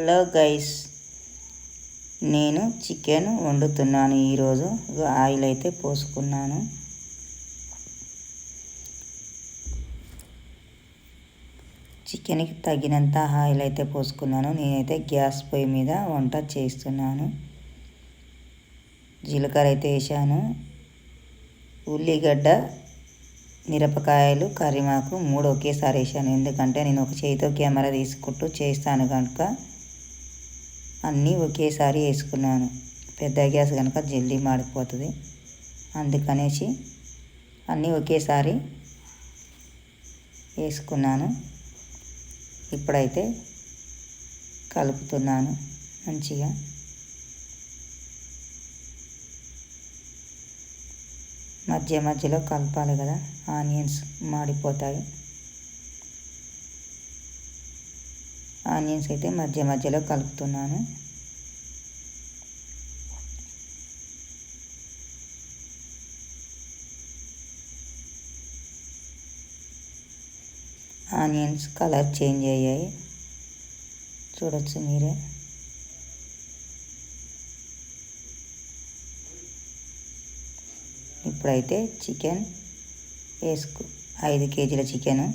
Hello guys నేను chicken వండుతున్నాను. ఈరోజు ఆయిల్ అయితే పోసుకున్నాను. చికెన్కి తగినంత ఆయిల్ అయితే పోసుకున్నాను. నేనైతే గ్యాస్ పొయ్యి మీద వంట చేస్తున్నాను. జీలకర్ర అయితే వేసాను. ఉల్లిగడ్డ మిరపకాయలు కరిమాకు మూడు ఒకేసారి వేసాను. ఎందుకంటే నేను ఒక చేతితో కెమెరా తీసుకుంటూ చేస్తాను కనుక. అన్నీ ఒకేసారి వేసుకున్నాను. పెద్ద గ్యాస్ కనుక జల్దీ మాడిపోతుంది. అందుకనేసి అన్నీ ఒకేసారి వేసుకున్నాను. ఇప్పుడైతే కలుపుతున్నాను మంచిగా. మధ్య మధ్యలో కలపాలి కదా. ఆనియన్స్ మాడిపోతాయి. ఆనియన్స్ అయితే మధ్య మధ్యలో కలుపుతున్నాను. ఆనియన్స్ కలర్ చేంజ్ అయ్యాయి. చూడొచ్చు మీరే. ఇప్పుడైతే చికెన్ వేసుకు ఐదు కేజీల చికెన్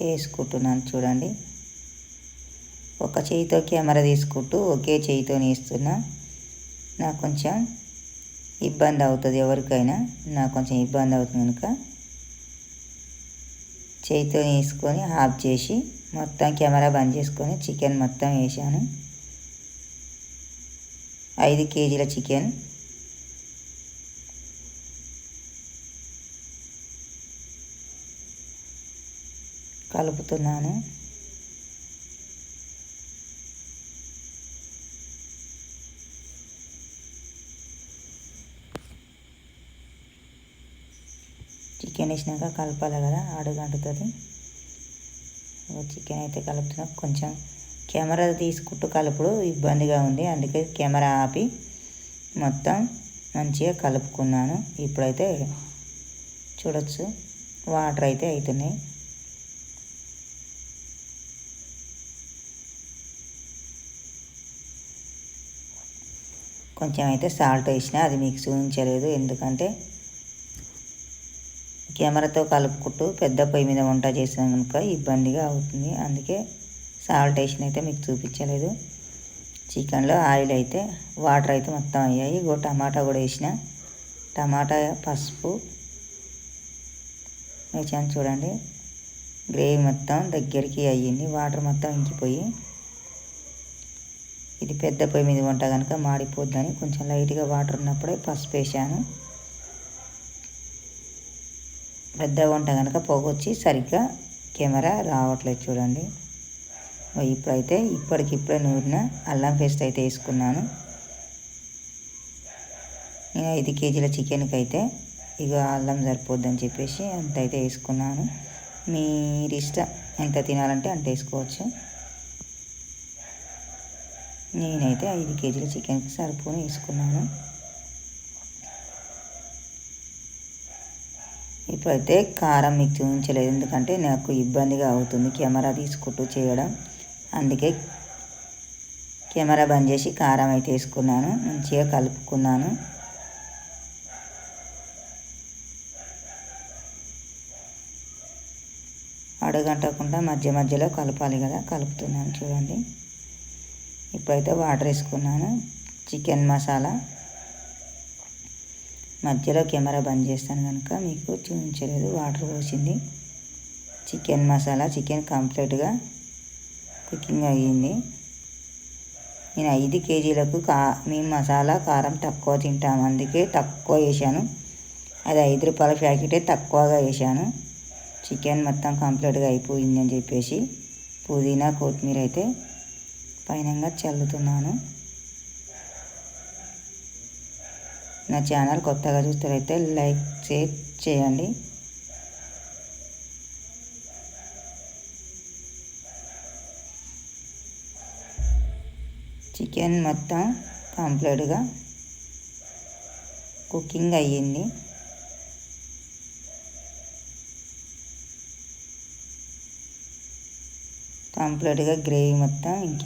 వేసుకుంటున్నాను చూడండి. ఒక చేయితో కెమెరా తీసుకుంటూ ఒకే చేయితో వేస్తున్నా నాకు కొంచెం ఇబ్బంది అవుతుంది ఎవరికైనా. నాకు కొంచెం ఇబ్బంది అవుతుంది కనుక చేయితో వేసుకొని ఆఫ్ చేసి మొత్తం కెమెరా బంద్ చేసుకొని చికెన్ మొత్తం వేసాను ఐదు కేజీల చికెన్. కలుపుతున్నాను. చికెన్ వేసినాక కలపాలి కదా అడుగంటుతుంది చికెన్ అయితే కలుపుతున్నా. కొంచెం కెమెరా తీసుకుంటూ కలుపుడు ఇబ్బందిగా ఉంది. అందుకే కెమెరా ఆపి మొత్తం మంచిగా కలుపుకున్నాను. ఇప్పుడైతే చూడొచ్చు. వాటర్ అయితే అవుతున్నాయి కొంచెం అయితే సాల్ట్ వేసిన అది మీకు చూపించలేదు. ఎందుకంటే కెమెరాతో కలుపుకుంటూ పెద్ద పొయ్యి మీద వంట చేసాం కనుక ఇబ్బందిగా అవుతుంది. అందుకే సాల్ట్ వేసిన అయితే మీకు చూపించలేదు. చికెన్లో ఆయిల్ అయితే వాటర్ అయితే మొత్తం అయ్యాయి. ఇగో టమాటా కూడా వేసిన. టమాటా పసుపు. వేసాను చూడండి. గ్రేవీ మొత్తం దగ్గరికి అయ్యింది. వాటర్ మొత్తం ఇంకిపోయి. ఇది పెద్ద పొయ్యి మీద వంట కనుక మాడిపోద్దని కొంచెం లైట్గా వాటర్ ఉన్నప్పుడే పసుపు వేసాను పెద్దగా వంట కనుక పొగొచ్చి సరిగ్గా కెమెరా రావట్లేదు చూడండి. ఇప్పుడైతే ఇప్పటికిప్పుడే నూరిన అల్లం పేస్ట్ అయితే వేసుకున్నాను. నేను ఐదు కేజీల చికెన్కి అయితే ఇక అల్లం సరిపోద్దని చెప్పేసి అంత అయితే వేసుకున్నాను. మీరు ఇష్టం ఎంత తినాలంటే అంత వేసుకోవచ్చు. నేనైతే ఐదు కేజీల చికెన్కి సరిపోని వేసుకున్నాను. ఇప్పుడైతే కారం మీకు చూపించలేదు. ఎందుకంటే నాకు ఇబ్బందిగా అవుతుంది కెమెరా తీసుకుంటూ చేయడం. అందుకే కెమెరా బంద్ చేసి కారం అయితే వేసుకున్నాను. మంచిగా కలుపుకున్నాను. అడగంటకుండా మధ్య మధ్యలో కలపాలి కదా. కలుపుతున్నాను చూడండి. ఇప్పుడైతే వాటర్ వేసుకున్నాను. చికెన్ మసాలా. మధ్యలో కెమెరా బంద్ చేస్తాను కనుక మీకు చూపించలేదు వాటర్ పోసింది చికెన్ మసాలా చికెన్ కంప్లీట్గా కుకింగ్ అయ్యింది. నేను ఐదు కేజీలకు కా మేము మసాలా కారం తక్కువ తింటాము అందుకే తక్కువ వేసాను అది ఐదు రూపాయల ప్యాకెటే తక్కువగా వేసాను చికెన్ మొత్తం కంప్లీట్గా అయిపోయింది అని చెప్పేసి పుదీనా కొత్తిమీర అయితే పైనంగా చల్లుతున్నాను. నా ఛానల్ కొత్తగా చూస్తారైతే లైక్ షేర్ చేయండి. చికెన్ మొత్తం కంప్లీట్గా కుకింగ్ అయ్యింది. కంప్లీట్గా గ్రేవీ మొత్తం ఇంకి